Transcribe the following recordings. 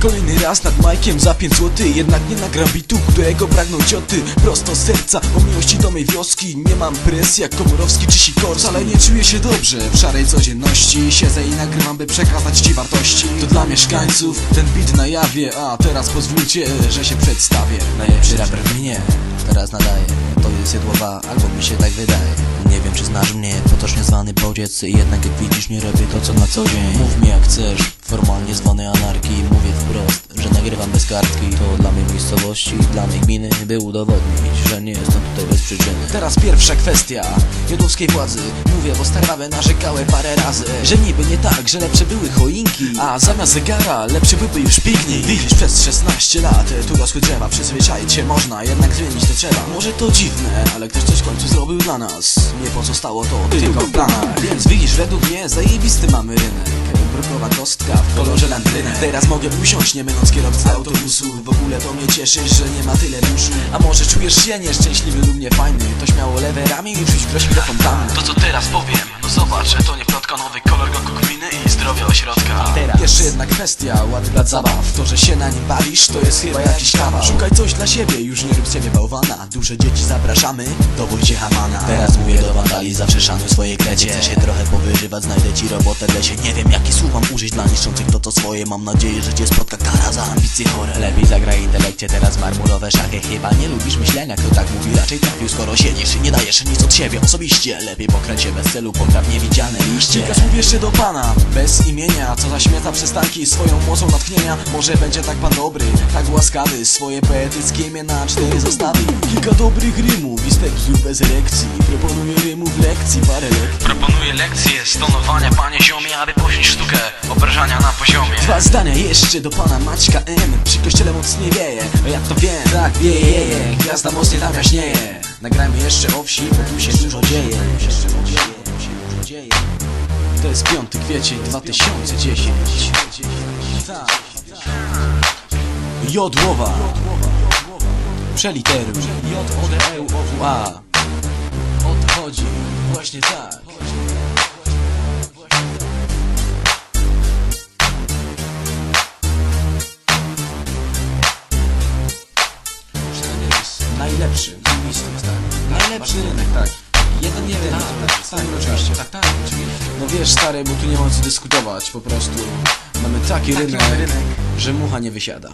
Kolejny raz nad Majkiem za 5 zł Jednak nie nagram bitu, którego pragną cioty. Prosto z serca, o miłości do mej wioski. Nie mam presji jak Komorowski czy Sikorski. Ale nie czuję się dobrze w szarej codzienności. Siedzę i nagrywam, by przekazać ci wartości. To dla mieszkańców, ten beat na jawie. A teraz pozwólcie, że się przedstawię. Najlepszy raper w mnie, teraz nadaje. To jest jedłowa, albo mi się tak wydaje. Nie wiem czy znasz mnie, potocznie zwany bodziec. Jednak jak widzisz nie robię to co na co dzień. Mów mi jak chcesz, formalnie zwany anarchii nagrywam bez kartki To dla mej miejscowości, dla mej gminy By udowodnić, że nie przyczyny Teraz pierwsza kwestia. Jodłowskiej władzy Mówię, bo stare baby narzekały parę razy Że niby nie tak, że lepsze były choinki A zamiast zegara lepszy byłby już piknik. Widzisz, przez 16 lat tu rosły drzewa Przyzwyczaić się można, jednak zmienić to trzeba. Może to dziwne, ale ktoś coś w końcu zrobił dla nas. Nie pozostało to tylko w planach. Więc widzisz, według mnie zajebisty mamy rynek. Brukowa kostka w kolorze landrynek. Teraz mogę usiąść, nie będąc kierowcą autobusu. W ogóle to mnie cieszy, że nie ma tyle duszu. A może czujesz się nieszczęśliwy lub niefajny To śmiało lewe ramię i rzuć groźmi do fontanny To co teraz powiem, no zobacz, to nie plotka Nowy kolor goku gminy i zdrowia ośrodka Jeszcze jedna kwestia, ładny plac zabaw. To, że się na nim bawisz, to jest chyba jakiś kawał. Szukaj coś dla siebie, już nie rób z bałwana. Duże dzieci zapraszamy do Wojciecha Mana. Teraz mówię do wandali, zawsze szanuj swoje krecie. Chcę się trochę powyżywać, znajdę ci robotę w lesie. Nie wiem jakie słów mam użyć dla niszczących to co swoje. Mam nadzieję, że cię spotka kara za ambicje chore. Lepiej zagraj intelekcie, teraz marmurowe szachy. Chyba nie lubisz myślenia, kto tak mówi. Raczej trafił Skoro siedzisz i nie dajesz nic od siebie osobiście. Lepiej pokręć się bez celu, popraw niewidzialne liście. Kilka słów jeszcze do pana, bez imienia Co zaśmieca przystanki swoją mocą natchnienia. Może będzie tak pan dobry, tak łaskawy. Swoje poetyckie imię na cztery zostawi. Kilka dobrych rymów i steksów bez erekcji Proponuję rymów lekcji parę lekcji. Proponuję lekcję stonowania, panie ziomie, aby pośnić sztukę obrażania na poziomie. Dwa zdania jeszcze do pana Maćka M. Przy kościele mocnie wieje, a jak to wiem Tak wieje, gwiazda mocnie tam jaśnieje Nagrajmy jeszcze o wsi, bo tu się dużo dzieje. Tu się dużo dzieje To jest 5 kwiecień 2010 Tak. Jodłowa Przeliteruj. J, O, D, E, O, A Odchodzi, właśnie tak. Najlepszy Najlepszy tak Jeden, jeden. Tak, tak, oczywiście. Tak, tak, oczywiście. No wiesz stary, bo tu nie ma co dyskutować Po prostu. Mamy taki rynek, że mucha nie wysiada.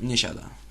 Nie siada